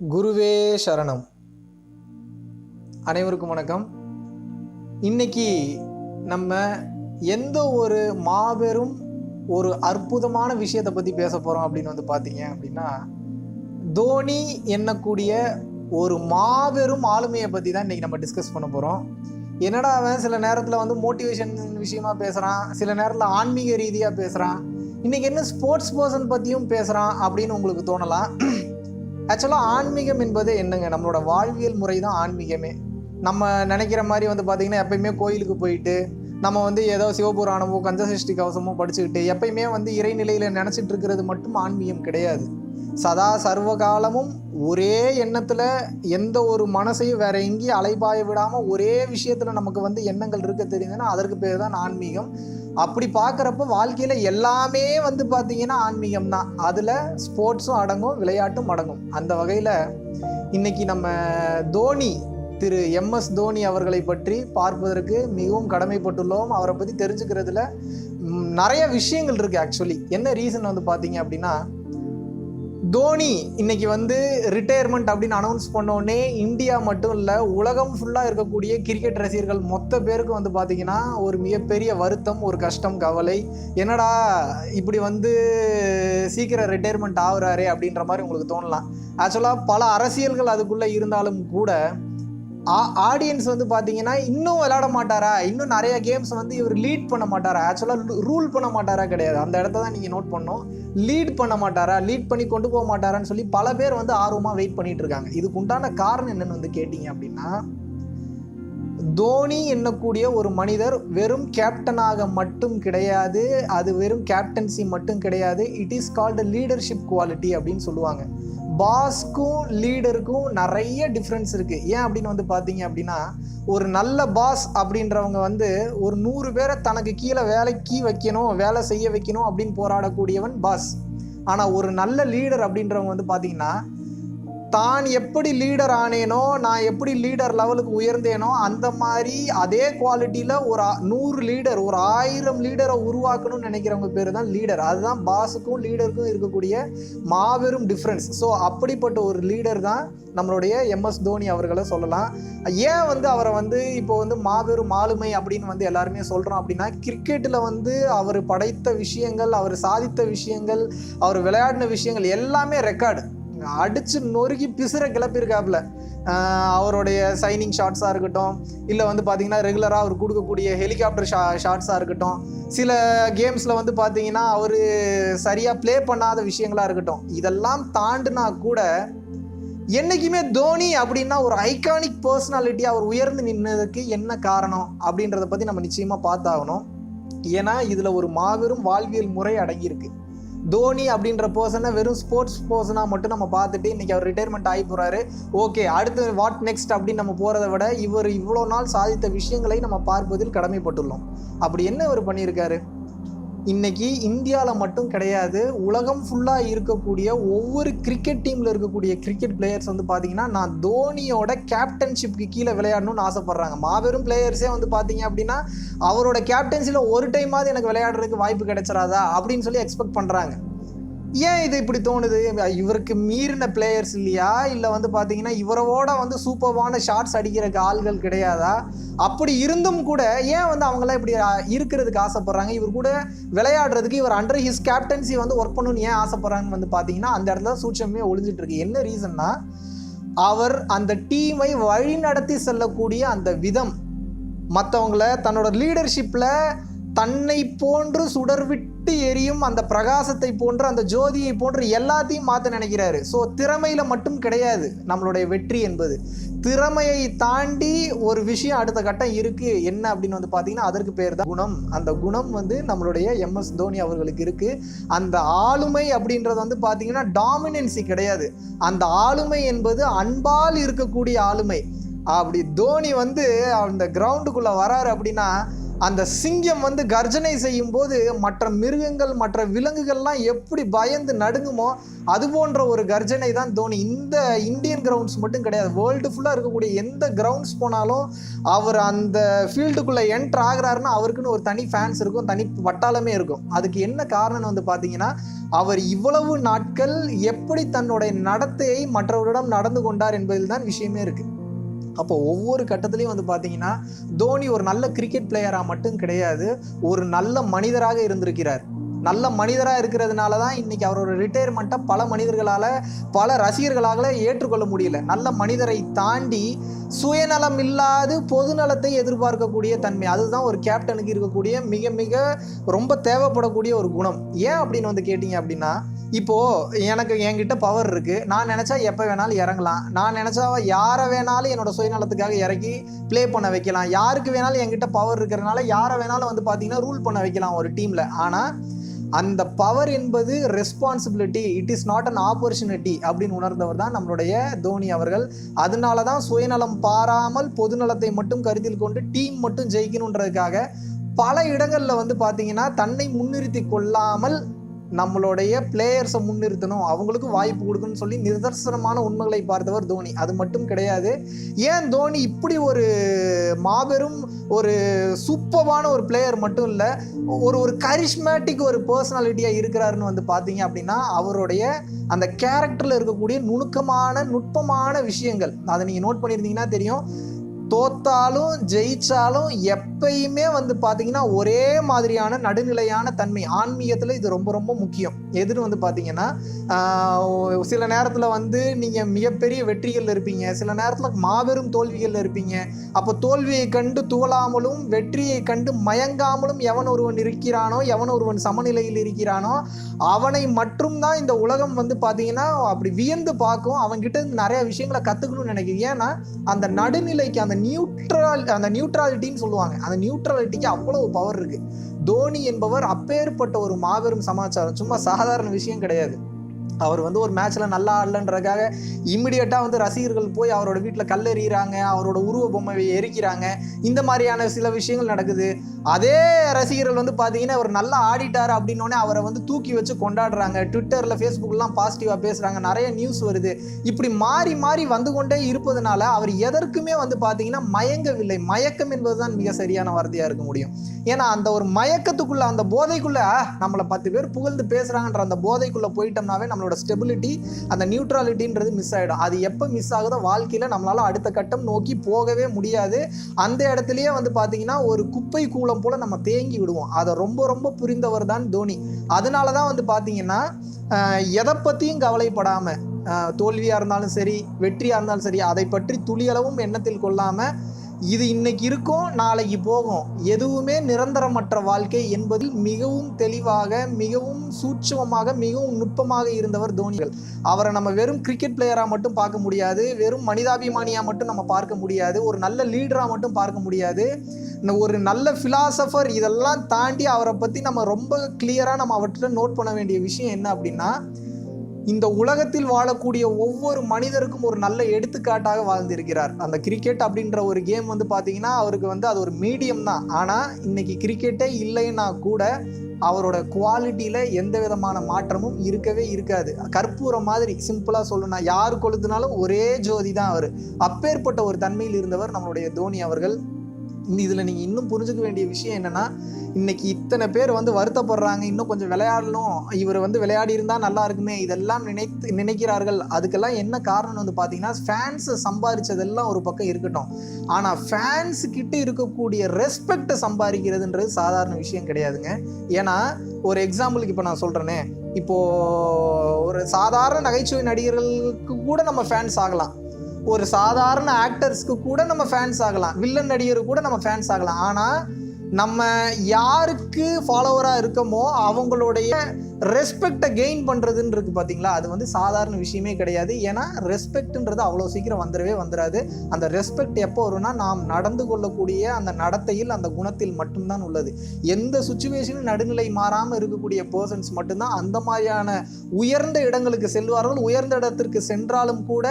குருவே சரணம். அனைவருக்கும் வணக்கம். இன்னைக்கு நம்ம எந்த ஒரு மாபெரும் ஒரு அற்புதமான விஷயத்தை பற்றி பேச போகிறோம் அப்படின்னு வந்து பார்த்தீங்க அப்படின்னா தோனி எண்ணக்கூடிய ஒரு மாபெரும் ஆளுமையை பற்றி தான் இன்னைக்கு நம்ம டிஸ்கஸ் பண்ண போகிறோம் என்னடா அவன் சில நேரத்தில் வந்து மோட்டிவேஷன் விஷயமா பேசுகிறான் சில நேரத்தில் ஆன்மீக ரீதியாக பேசுகிறான் இன்னைக்கு என்ன ஸ்போர்ட்ஸ் பர்சன் பற்றியும் பேசுகிறான் அப்படின்னு உங்களுக்கு தோணலாம். ஆக்சுவலாக ஆன்மீகம் என்பது என்னங்க? நம்மளோட வாழ்வியல் முறை தான் ஆன்மீகமே. நம்ம நினைக்கிற மாதிரி வந்து பார்த்திங்கன்னா எப்பயுமே கோயிலுக்கு போயிட்டு நம்ம வந்து ஏதோ சிவபுராணமோ கந்தசஷ்டி கவசமோ படிச்சுக்கிட்டு எப்பயுமே வந்து இறைநிலையில் நினச்சிட்டு இருக்கிறது மட்டும் ஆன்மீகம் கிடையாது. சதா சர்வ காலமும் ஒரே எண்ணத்தில் எந்த ஒரு மனசையும் வேற எங்கேயும் அலைபாய விடாமல் ஒரே விஷயத்தில் நமக்கு வந்து எண்ணங்கள் இருக்க தெரியுதுன்னா அதற்கு பேர் தான் ஆன்மீகம். அப்படி பார்க்குறப்ப வாழ்க்கையில் எல்லாமே வந்து பார்த்தீங்கன்னா ஆன்மீகம் தான். அதில் ஸ்போர்ட்ஸும் அடங்கும் விளையாட்டும் அடங்கும். அந்த வகையில் இன்னைக்கு நம்ம தோனி திரு எம்எஸ் தோனி அவர்களை பற்றி பார்ப்பதற்கு மிகவும் கடமைப்பட்டுள்ளோம். அவரை பற்றி தெரிஞ்சுக்கிறதுல நிறைய விஷயங்கள் இருக்குது ஆக்சுவலி என்ன ரீசன் வந்து பார்த்தீங்க அப்படின்னா தோனி இன்னைக்கு வந்து ரிட்டையர்மெண்ட் அப்படின்னு அனௌன்ஸ் பண்ணோடனே இந்தியா மட்டும் இல்லை உலகம் ஃபுல்லாக இருக்கக்கூடிய கிரிக்கெட் ரசிகர்கள் மொத்த பேருக்கு வந்து பார்த்தீங்கன்னா ஒரு மிகப்பெரிய வருத்தம் ஒரு கஷ்டம் கவலை. என்னடா இப்படி வந்து சீக்கிரம் ரிட்டையர்மெண்ட் ஆகுறாரே அப்படின்ற மாதிரி உங்களுக்கு தோணலாம். ஆக்சுவலாக பல அரசியல்கள் அதுக்குள்ளே இருந்தாலும் கூட ஆடியன்ஸ் வந்து பார்த்தீங்கன்னா இன்னும் விளையாட மாட்டாரா? இன்னும் நிறைய கேம்ஸ் வந்து இவர் லீட் பண்ண மாட்டாரா? ஆக்சுவலாக ரூல் பண்ண மாட்டாரா கிடையாது. அந்த இடத்த தான் நீங்கள் நோட் பண்ணோம் லீட் பண்ண மாட்டாரா? லீட் பண்ணி கொண்டு போக மாட்டாரான்னு சொல்லி பல பேர் வந்து ஆர்வமாக வெயிட் பண்ணிட்டு இருக்காங்க. இதுக்கு உண்டான காரணம் என்னன்னு வந்து கேட்டிங்க அப்படின்னா தோனி என்னக்கூடிய ஒரு மனிதர் வெறும் கேப்டனாக மட்டும் கிடையாது அது வெறும் கேப்டன்சி மட்டும் கிடையாது it is called leadership quality அப்படின்னு சொல்லுவாங்க. பாஸ்க்கும் லீடருக்கும் நிறைய டிஃப்ரென்ஸ் இருக்குது ஏன் அப்படின்னு வந்து பார்த்தீங்க அப்படின்னா ஒரு நல்ல பாஸ் அப்படின்றவங்க வந்து ஒரு நூறு பேரை தனக்கு கீழே வேலைக்கு வைக்கணும் வேலை செய்ய வைக்கணும் அப்படின்னு போராடக்கூடியவன் பாஸ் ஆனால் ஒரு நல்ல லீடர் அப்படின்றவங்க வந்து பார்த்தீங்கன்னா தான் எப்படி லீடர் ஆனேனோ நான் எப்படி லீடர் லெவலுக்கு உயர்ந்தேனோ அந்த மாதிரி அதே குவாலிட்டியில் ஒரு நூறு லீடர் ஒரு ஆயிரம் லீடரை உருவாக்கணும்னு நினைக்கிறவங்க பேர் தான் லீடர் அதுதான் பாஸுக்கும் லீடருக்கும் இருக்கக்கூடிய மாபெரும் டிஃப்ரென்ஸ் ஸோ அப்படிப்பட்ட ஒரு லீடர் தான் நம்மளுடைய எம்எஸ் தோனி அவர்களை சொல்லலாம். ஏன் வந்து அவரை வந்து இப்போ வந்து மாபெரும் ஆளுமை அப்படின்னு வந்து எல்லாருமே சொல்கிறோம் அப்படின்னா கிரிக்கெட்டில் வந்து அவர் படைத்த விஷயங்கள் அவர் சாதித்த விஷயங்கள் அவர் விளையாடின விஷயங்கள் எல்லாமே ரெக்கார்டு அடித்து நொறுக்கி பிசுற கிளப்பியிருக்காப்புல. அவருடைய சைனிங் ஷாட்ஸாக இருக்கட்டும் இல்லை வந்து பார்த்தீங்கன்னா ரெகுலராக அவர் கொடுக்கக்கூடிய ஹெலிகாப்டர் ஷா ஷாட்ஸாக இருக்கட்டும் சில கேம்ஸில் வந்து பார்த்தீங்கன்னா அவர் சரியாக ப்ளே பண்ணாத விஷயங்களாக இருக்கட்டும் இதெல்லாம் தாண்டினா கூட என்றைக்குமே தோனி அப்படின்னா ஒரு ஐகானிக் பர்சனாலிட்டி அவர் உயர்ந்து நின்னதுக்கு என்ன காரணம் அப்படின்றத பற்றி நம்ம நிச்சயமாக பார்த்தாகணும். ஏன்னா இதில் ஒரு மாபெரும் வாழ்வியல் முறை அடங்கியிருக்கு. தோனி அப்படின்ற பர்சனை வெறும் ஸ்போர்ட்ஸ் பர்சனாக மட்டும் நம்ம பார்த்துட்டு இன்றைக்கி அவர் ரிட்டையர்மெண்ட் ஆகி போகிறாரு ஓகே அடுத்து வாட் நெக்ஸ்ட் அப்படின்னு நம்ம போகிறத விட இவர் இவ்வளோ நாள் சாதித்த விஷயங்களை நம்ம பார்ப்பதில் கடமைப்பட்டுள்ளோம். அப்படி என்ன இவர் பண்ணியிருக்காரு? இன்னைக்கு இந்தியாவில் மட்டும் கிடையாது உலகம் ஃபுல்லாக இருக்கக்கூடிய ஒவ்வொரு கிரிக்கெட் டீமில் இருக்கக்கூடிய கிரிக்கெட் பிளேயர்ஸ் வந்து பார்த்தீங்கன்னா நான் தோனியோட கேப்டன்ஷிப்க்கு கீழே விளையாடணும்னு ஆசைப்பட்றாங்க. மாபெரும் பிளேயர்ஸே வந்து பார்த்தீங்க அப்படின்னா அவரோட கேப்டன்சியில் ஒரு டைமாவது எனக்கு விளையாடுறதுக்கு வாய்ப்பு கிடைச்சிடாதா அப்படின்னு சொல்லி எக்ஸ்பெக்ட் பண்ணுறாங்க ஏன் இது இப்படி தோணுது? இவருக்கு மீறின பிளேயர்ஸ் இல்லையா? இல்லை வந்து பார்த்தீங்கன்னா இவரோட வந்து சூப்பர்வான ஷார்ட்ஸ் அடிக்கிறக்கு ஆள்கள் கிடையாதா? அப்படி இருந்தும் கூட ஏன் வந்து அவங்களாம் இப்படி இருக்கிறதுக்கு ஆசைப்படுறாங்க? இவர் கூட விளையாடுறதுக்கு இவர் அண்டர் ஹிஸ் கேப்டன்சி வந்து ஒர்க் பண்ணணும்னு ஏன் ஆசைப்படுறாங்கன்னு வந்து பார்த்தீங்கன்னா அந்த இடத்துல சூட்சமே ஒளிஞ்சிட்டு இருக்கு. என்ன ரீசன்னா அவர் அந்த டீமை வழிநடத்தி செல்லக்கூடிய அந்த விதம் மற்றவங்கள தன்னோட லீடர்ஷிப்பில் தன்னை போன்று சுடர்விட்டு எரியும் அந்த பிரகாசத்தை போன்று அந்த ஜோதியை போன்று எல்லாத்தையும் மாற்ற நினைக்கிறாரு. ஸோ திறமையில மட்டும் கிடையாது நம்மளுடைய வெற்றி என்பது. திறமையை தாண்டி ஒரு விஷயம் அடுத்த கட்டம் இருக்கு என்ன அப்படின்னு வந்து பார்த்தீங்கன்னா அதற்கு பேர் தான் குணம். அந்த குணம் வந்து நம்மளுடைய எம்எஸ் தோனி அவர்களுக்கு இருக்கு. அந்த ஆளுமை அப்படின்றது வந்து பார்த்தீங்கன்னா டாமினன்சி கிடையாது. அந்த ஆளுமை என்பது அன்பால் இருக்கக்கூடிய ஆளுமை. அப்படி தோனி வந்து அந்த கிரவுண்டுக்குள்ள வராரு அப்படின்னா அந்த சிங்கம் வந்து கர்ஜனை செய்யும் போது மற்ற மிருகங்கள் மற்ற விலங்குகள்லாம் எப்படி பயந்து நடுங்குமோ அது போன்ற ஒரு கர்ஜனை தான் தோனி. இந்த இந்தியன் கிரவுண்ட்ஸ் மட்டும் கிடையாது. வேர்ல்டு ஃபுல்லாக இருக்கக்கூடிய எந்த கிரவுண்ட்ஸ் போனாலும் அவர் அந்த ஃபீல்டுக்குள்ளே என்ட்ரு ஆகிறாருன்னா அவருக்குன்னு ஒரு தனி ஃபேன்ஸ் இருக்கும் தனி வட்டாளமே இருக்கும். அதுக்கு என்ன காரணம் வந்து பார்த்தீங்கன்னா அவர் இவ்வளவு நாட்கள் எப்படி தன்னுடைய நடத்தையை மற்றவரிடம் நடந்து கொண்டார் என்பதில் தான் விஷயமே இருக்குது அப்போ ஒவ்வொரு கட்டத்துலேயும் வந்து பார்த்தீங்கன்னா தோனி ஒரு நல்ல கிரிக்கெட் பிளேயராக மட்டும் கிடையாது ஒரு நல்ல மனிதராக இருந்திருக்கிறார். நல்ல மனிதராக இருக்கிறதுனால தான் இன்னைக்கு அவரோட ரிட்டையர்மெண்ட்டை பல மனிதர்களால் பல ரசிகர்களால் ஏற்றுக்கொள்ள முடியல. நல்ல மனிதரை தாண்டி சுயநலம் இல்லாது பொதுநலத்தை எதிர்பார்க்கக்கூடிய தன்மை. அதுதான் ஒரு கேப்டனுக்கு இருக்கக்கூடிய மிக மிக ரொம்ப தேவைப்படக்கூடிய ஒரு குணம். ஏன் அப்படின்னு வந்து கேட்டிங்க அப்படின்னா இப்போ எனக்கு என்கிட்ட பவர் இருக்கு. நான் நினைச்சா எப்போ வேணாலும் இறங்கலாம். நான் நினைச்சா யாரை வேணாலும் என்னோட சுயநலத்துக்காக இறக்கி ப்ளே பண்ண வைக்கலாம். யாருக்கு வேணாலும் என்கிட்ட பவர் இருக்கிறதுனால யாரை வேணாலும் வந்து பார்த்திங்கன்னா ரூல் பண்ண வைக்கலாம் ஒரு டீம்ல ஆனால் அந்த பவர் என்பது responsibility it is not an opportunity அப்படின்னு உணர்ந்தவர் தான் நம்மளுடைய தோனி அவர்கள். அதனால தான் சுயநலம் பாராமல் பொதுநலத்தை மட்டும் கருத்தில் கொண்டு டீம் மட்டும் ஜெயிக்கணுன்றதுக்காக பல இடங்களில் வந்து பார்த்தீங்கன்னா தன்னை முன்னிறுத்தி கொள்ளாமல் நம்மளுடைய பிளேயர்ஸை முன்னிறுத்தணும். அவங்களுக்கும் வாய்ப்பு கொடுக்கணும்னு சொல்லி நிதர்சனமான உண்மைகளை பார்த்தவர் தோனி. அது மட்டும் கிடையாது. ஏன் தோனி இப்படி ஒரு மாபெரும் ஒரு சூப்பரான ஒரு பிளேயர் மட்டும் இல்லை ஒரு ஒரு கரிஷ்மேட்டிக் ஒரு பர்சனாலிட்டியாக இருக்கிறாருன்னு வந்து பார்த்தீங்க அப்படின்னா அவருடைய அந்த கேரக்டரில் இருக்கக்கூடிய நுணுக்கமான நுட்பமான விஷயங்கள். அதை நீங்கள் நோட் பண்ணியிருந்தீங்கன்னா தெரியும். தோத்தாலும் ஜெயிச்சாலும் எப்பயுமே வந்து பார்த்தீங்கன்னா ஒரே மாதிரியான நடுநிலையான தன்மை. ஆன்மீகத்தில் இது ரொம்ப ரொம்ப முக்கியம். எதுன்னு வந்து பார்த்தீங்கன்னா சில நேரத்தில் வந்து நீங்கள் மிகப்பெரிய வெற்றிகள் இருப்பீங்க. சில நேரத்தில் மாபெரும் தோல்விகள் இருப்பீங்க. அப்போ தோல்வியை கண்டு துவளாமலும் வெற்றியை கண்டு மயங்காமலும் எவன் ஒருவன் இருக்கிறானோ எவன் ஒருவன் சமநிலையில் இருக்கிறானோ அவனை மட்டும்தான் இந்த உலகம் வந்து பார்த்தீங்கன்னா அப்படி வியந்து பார்க்கும். அவன்கிட்ட நிறைய விஷயங்களை கற்றுக்கணும்னு நினைக்கிறேன் ஏன்னா அந்த நடுநிலைக்கு அந்த நியூட்ரல் அந்த நியூட்ராலிட்டின்னு சொல்லுவாங்க. அந்த நியூட்ராலிட்டிக்கு அவ்வளவு பவர் இருக்கு. தோனி என்பவர் அப்பேற்பட்ட ஒரு மாபெரும் சமாச்சாரம். சும்மா சாதாரண விஷயம் கிடையாது. அவர் வந்து ஒரு மேட்ச்சில் நல்லா ஆடலன்றதுக்காக இம்மிடியட்டாக வந்து ரசிகர்கள் போய் அவரோட வீட்டில் கல் அவரோட உருவ பொம்மையை எரிக்கிறாங்க. இந்த மாதிரியான சில விஷயங்கள் நடக்குது. அதே ரசிகர்கள் வந்து பார்த்தீங்கன்னா அவர் நல்லா ஆடிட்டார் அப்படின்னோடனே அவரை வந்து தூக்கி வச்சு கொண்டாடுறாங்க. ட்விட்டரில் ஃபேஸ்புக்லாம் பாசிட்டிவாக பேசுகிறாங்க நிறைய நியூஸ் வருது. இப்படி மாறி மாறி வந்து கொண்டே இருப்பதனால அவர் எதற்குமே வந்து பார்த்தீங்கன்னா மயங்கவில்லை. மயக்கம் என்பதுதான் மிக சரியான வார்த்தையாக இருக்க முடியும். ஏன்னா அந்த ஒரு மயக்கத்துக்குள்ள அந்த போதைக்குள்ள நம்மளை பத்து பேர் புகழ்ந்து பேசுறாங்கன்ற அந்த போதைக்குள்ள போயிட்டோம்னாவே நம்மளோட ஸ்டெபிலிட்டி அந்த நியூட்ராலிட்டின்றது மிஸ் ஆகிடும் அது எப்போ மிஸ் ஆகுதோ வாழ்க்கையில் நம்மளால அடுத்த கட்டம் நோக்கி போகவே முடியாது. அந்த இடத்துலயே வந்து பார்த்தீங்கன்னா ஒரு குப்பை கூலம் போல நம்ம தேங்கி விடுவோம். அதை ரொம்ப ரொம்ப புரிந்தவர் தான் தோனி. அதனால தான் வந்து பார்த்தீங்கன்னா எதை பற்றியும் கவலைப்படாமல் தோல்வியாக இருந்தாலும் சரி வெற்றியாக இருந்தாலும் சரி அதை பற்றி துளியளவும் எண்ணத்தில் கொள்ளாமல் இது இன்னைக்கு இருக்கும் நாளைக்கு போகும். எதுவுமே நிரந்தரமற்ற வாழ்க்கை என்பதில் மிகவும் தெளிவாக மிகவும் சூட்சமமாக மிகவும் நுட்பமாக இருந்தவர் தோனிகள் அவரை நம்ம வெறும் கிரிக்கெட் பிளேயராக மட்டும் பார்க்க முடியாது வெறும் மனிதாபிமானியாக மட்டும் நம்ம பார்க்க முடியாது ஒரு நல்ல லீடராக மட்டும் பார்க்க முடியாது. ஒரு நல்ல ஃபிலாசபர் இதெல்லாம் தாண்டி அவரை பற்றி நம்ம ரொம்ப கிளியராக நம்ம அவர்கிட்ட நோட் பண்ண வேண்டிய விஷயம் என்ன அப்படின்னா இந்த உலகத்தில் வாழக்கூடிய ஒவ்வொரு மனிதருக்கும் ஒரு நல்ல எடுத்துக்காட்டாக வாழ்ந்திருக்கிறார். அந்த கிரிக்கெட் அப்படின்ற ஒரு கேம் வந்து பார்த்தீங்கன்னா அவருக்கு வந்து அது ஒரு மீடியம் தான். ஆனால் இன்னைக்கு கிரிக்கெட்டே இல்லைன்னா கூட அவரோட குவாலிட்டியில் எந்த விதமான மாற்றமும் இருக்கவே இருக்காது. கற்பூரம் மாதிரி சிம்பிளாக சொல்லணும்னா யார் கொளுத்துனாலும் ஒரே ஜோதி தான் அவர். அப்பேற்பட்ட ஒரு தன்மையில் இருந்தவர் நம்மளுடைய தோனி அவர்கள். இதில் நீங்கள் இன்னும் புரிஞ்சுக்க வேண்டிய விஷயம் என்னென்னா இன்னைக்கு இத்தனை பேர் வந்து வருத்தப்படுறாங்க இன்னும் கொஞ்சம் விளையாடணும் இவர் வந்து விளையாடி இருந்தால் நல்லா இருக்குமே இதெல்லாம் நினைத்து நினைக்கிறார்கள். அதுக்கெல்லாம் என்ன காரணம் வந்து பார்த்தீங்கன்னா ஃபேன்ஸை சம்பாதிச்சதெல்லாம் ஒரு பக்கம் இருக்கட்டும். ஆனால் ஃபேன்ஸ் கிட்ட இருக்கக்கூடிய ரெஸ்பெக்டை சம்பாதிக்கிறதுன்றது சாதாரண விஷயம் கிடையாதுங்க. ஏன்னா ஒரு எக்ஸாம்பிளுக்கு இப்போ நான் சொல்கிறேனே இப்போ ஒரு சாதாரண நகைச்சுவை நடிகர்களுக்கு கூட நம்ம ஃபேன்ஸ் ஆகலாம். ஒரு சாதாரண ஆக்டர்ஸ்க்கு கூட நம்ம ஃபேன்ஸ் ஆகலாம். வில்லன் நடிகருக்கு கூட நம்ம ஃபேன்ஸ் ஆகலாம். ஆனால் நம்ம யாருக்கு ஃபாலோவராக இருக்கோமோ அவங்களுடைய ரெஸ்பெக்டை கெயின் பண்ணுறதுன்னு இருக்குது பார்த்தீங்களா அது வந்து சாதாரண விஷயமே கிடையாது. ஏன்னா ரெஸ்பெக்ட்ன்றது அவ்வளோ சீக்கிரம் வந்துடவே வந்துடாது. அந்த ரெஸ்பெக்ட் எப்போ வரும்னா நாம் நடந்து கொள்ளக்கூடிய அந்த நடத்தையில் அந்த குணத்தில் மட்டும்தான் உள்ளது. எந்த சுச்சுவேஷனும் நடுநிலை மாறாமல் இருக்கக்கூடிய பர்சன்ஸ் மட்டும்தான் அந்த மாதிரியான உயர்ந்த இடங்களுக்கு செல்வார்கள். உயர்ந்த இடத்திற்கு சென்றாலும் கூட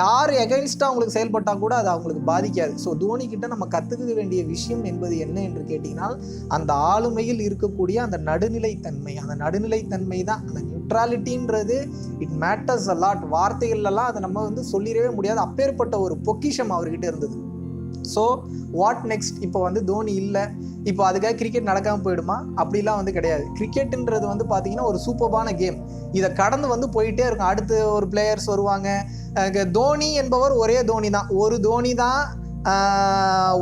யார் எகைன்ஸ்டாக அவங்களுக்கு செயல்பட்டால் கூட அது அவங்களுக்கு பாதிக்காது. ஸோ தோனி கிட்ட நம்ம கற்றுக்க வேண்டிய விஷயம் என்பது என்ன என்று கேட்டிங்கன்னா அந்த ஆளுமையில் இருக்கக்கூடிய அந்த நடுநிலைத்தன்மை அந்த நடுநிலை தன்மை தான் அந்த நியூட்ராலிட்டின்றது இட் மேட்டர்ஸ் அலாட் வார்த்தைகள்லாம் அதை நம்ம வந்து சொல்லிடவே முடியாது. அப்பேற்பட்ட ஒரு பொக்கிஷம் அவர்கிட்ட இருந்தது. ஸோ வாட் நெக்ஸ்ட் இப்போ வந்து தோனி இல்லை. இப்போ அதுக்காக கிரிக்கெட் நடக்காமல் போயிடுமா? அப்படிலாம் வந்து கிடையாது. கிரிக்கெட்டுன்றது வந்து பார்த்தீங்கன்னா ஒரு சூப்பர்பான கேம் இதை கடந்து வந்து போயிட்டே இருக்கும். அடுத்து ஒரு பிளேயர்ஸ் வருவாங்க. தோனி என்பவர் ஒரே தோனி தான் ஒரு தோனி தான்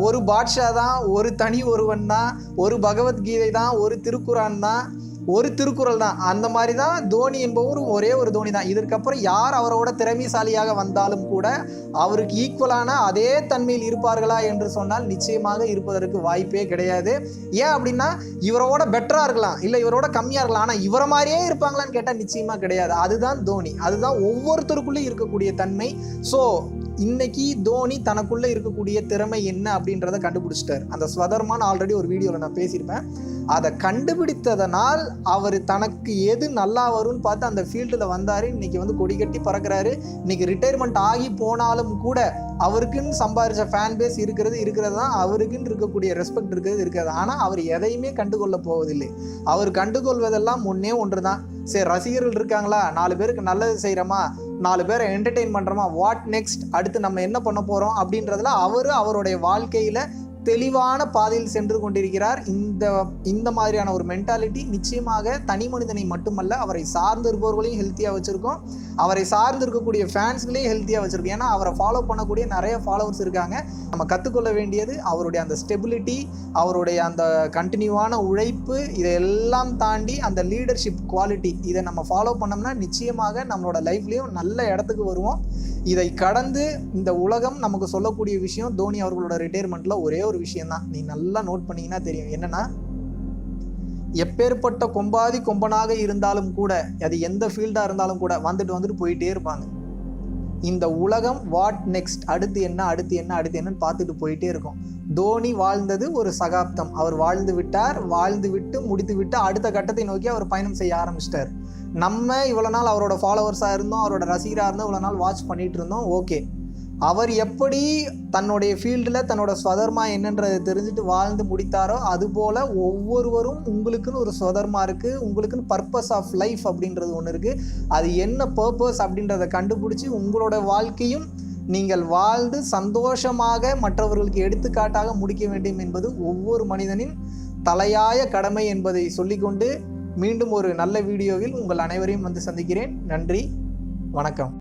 ஒரு பாட்ஷா தான் ஒரு தனி ஒருவன் தான் ஒரு பகவத்கீதை தான் ஒரு திருக்குரான் தான் ஒரு திருக்குறள் தான். அந்த மாதிரி தான் தோனி என்பவரும் ஒரே ஒரு தோனி தான். இதற்கப்புறம் யார் அவரோட திறமைசாலியாக வந்தாலும் கூட அவருக்கு ஈக்குவலான அதே தன்மையில் இருப்பார்களா என்று சொன்னால் நிச்சயமாக இருப்பதற்கு வாய்ப்பே கிடையாது. ஏன் அப்படின்னா இவரோட பெட்டராக இருக்கலாம். இல்லை இவரோட கம்மியாக இருக்கலாம். ஆனால் இவரை மாதிரியே இருப்பாங்களான்னு கேட்டால் நிச்சயமாக கிடையாது. அதுதான் தோனி. அதுதான் ஒவ்வொருத்தருக்குள்ளேயும் இருக்கக்கூடிய தன்மை. ஸோ இன்னைக்கு தோனி தனக்குள்ள இருக்கக்கூடிய திறமை என்ன அப்படின்றத கண்டுபிடிச்சிட்டார். அந்த ஸ்வதர்மான் ஆல்ரெடி ஒரு வீடியோவில் நான் பேசியிருப்பேன். அதை கண்டுபிடித்ததனால் அவர் தனக்கு எது நல்லா வரும்னு பார்த்து அந்த ஃபீல்டில் வந்தார். இன்னைக்கு வந்து கொடி கட்டி பறக்கிறாரு. இன்னைக்கு ரிட்டையர்மெண்ட் ஆகி போனாலும் கூட அவருக்குன்னு சம்பாரிச்ச ஃபேன் பேஸ் இருக்கிறது இருக்கிறது தான் அவருக்குன்னு இருக்கக்கூடிய ரெஸ்பெக்ட் இருக்கிறது இருக்கிறது. ஆனால் அவர் எதையுமே கண்டுகொள்ள போவதில்லை. அவர் கண்டுகொள்வதெல்லாம் ஒன்றே ஒன்று தான் சரி ரசிகர்கள் இருக்காங்களா? நாலு பேருக்கு நல்லது செய்கிறோமா நாலு பேரை என்டர்டெயின் பண்ணுறோமா வாட் நெக்ஸ்ட் அடுத்து நம்ம என்ன பண்ண போகிறோம் அப்படின்றதுல அவர் அவருடைய வாழ்க்கையில் தெளிவான பாதையில் சென்று கொண்டிருக்கிறார். இந்த இந்த மாதிரியான ஒரு மென்டாலிட்டி நிச்சயமாக தனி மனிதனை மட்டுமல்ல அவரை சார்ந்து இருப்பவர்களையும் ஹெல்த்தியாக வச்சுருக்கோம். அவரை சார்ந்து இருக்கக்கூடிய ஃபேன்ஸ்களையும் ஹெல்த்தியாக வச்சுருக்கோம். ஏன்னா அவரை ஃபாலோ பண்ணக்கூடிய நிறைய ஃபாலோவர்ஸ் இருக்காங்க. நம்ம கற்றுக்கொள்ள வேண்டியது அவருடைய அந்த ஸ்டெபிலிட்டி அவருடைய அந்த கண்டினியூவான உழைப்பு இதையெல்லாம் தாண்டி அந்த லீடர்ஷிப் குவாலிட்டி இதை நம்ம ஃபாலோ பண்ணோம்னா நிச்சயமாக நம்மளோட லைஃப்லேயும் நல்ல இடத்துக்கு வருவோம். இதை கடந்து இந்த உலகம் நமக்கு சொல்லக்கூடிய விஷயம் தோனி அவர்களோட ரிட்டையர்மெண்ட்டில் ஒரே ஒரு விஷயம்தான் நீ நல்லா நோட் பண்ணீங்கன்னா தெரியும். என்னன்னா எப்பேற்பட்ட கொம்பாதி கொம்பனாக இருந்தாலும் கூட அது எந்த ஃபீல்டாக இருந்தாலும் கூட வந்துட்டு வந்துட்டு போயிட்டே இருப்பாங்க. இந்த உலகம் வாட் நெக்ஸ்ட் அடுத்து என்ன அடுத்து என்ன அடுத்து என்னன்னு பார்த்துட்டு போயிட்டே இருக்கும். தோனி வாழ்ந்தது ஒரு சகாப்தம். அவர் வாழ்ந்து விட்டார். வாழ்ந்து விட்டு முடித்து விட்டு அடுத்த கட்டத்தை நோக்கி அவர் பயணம் செய்ய ஆரம்பிச்சிட்டார். நம்ம இவ்வளோ நாள் அவரோட ஃபாலோவர்ஸாக இருந்தோம் அவரோட ரசிகராக இருந்தோம் இவ்வளோ நாள் வாட்ச் பண்ணிட்டு இருந்தோம். ஓகே அவர் எப்படி தன்னுடைய ஃபீல்டில் தன்னோட ஸ்வதர்மா என்னன்றதை தெரிஞ்சுட்டு வாழ்ந்து முடித்தாரோ அதுபோல் ஒவ்வொருவரும் உங்களுக்குன்னு ஒரு ஸ்வதர்மா இருக்குது உங்களுக்குன்னு பர்பஸ் ஆஃப் லைஃப் அப்படின்றது ஒன்று இருக்குது அது என்ன பர்பஸ் அப்படின்றத கண்டுபிடிச்சி உங்களோட வாழ்க்கையும் நீங்கள் வாழ்ந்து சந்தோஷமாக மற்றவர்களுக்கு எடுத்துக்காட்டாக முடிக்க வேண்டும் என்பது ஒவ்வொரு மனிதனின் தலையாய கடமை என்பதை சொல்லிக்கொண்டு மீண்டும் ஒரு நல்ல வீடியோவில் உங்கள் அனைவரையும் வந்து சந்திக்கிறேன். நன்றி வணக்கம்.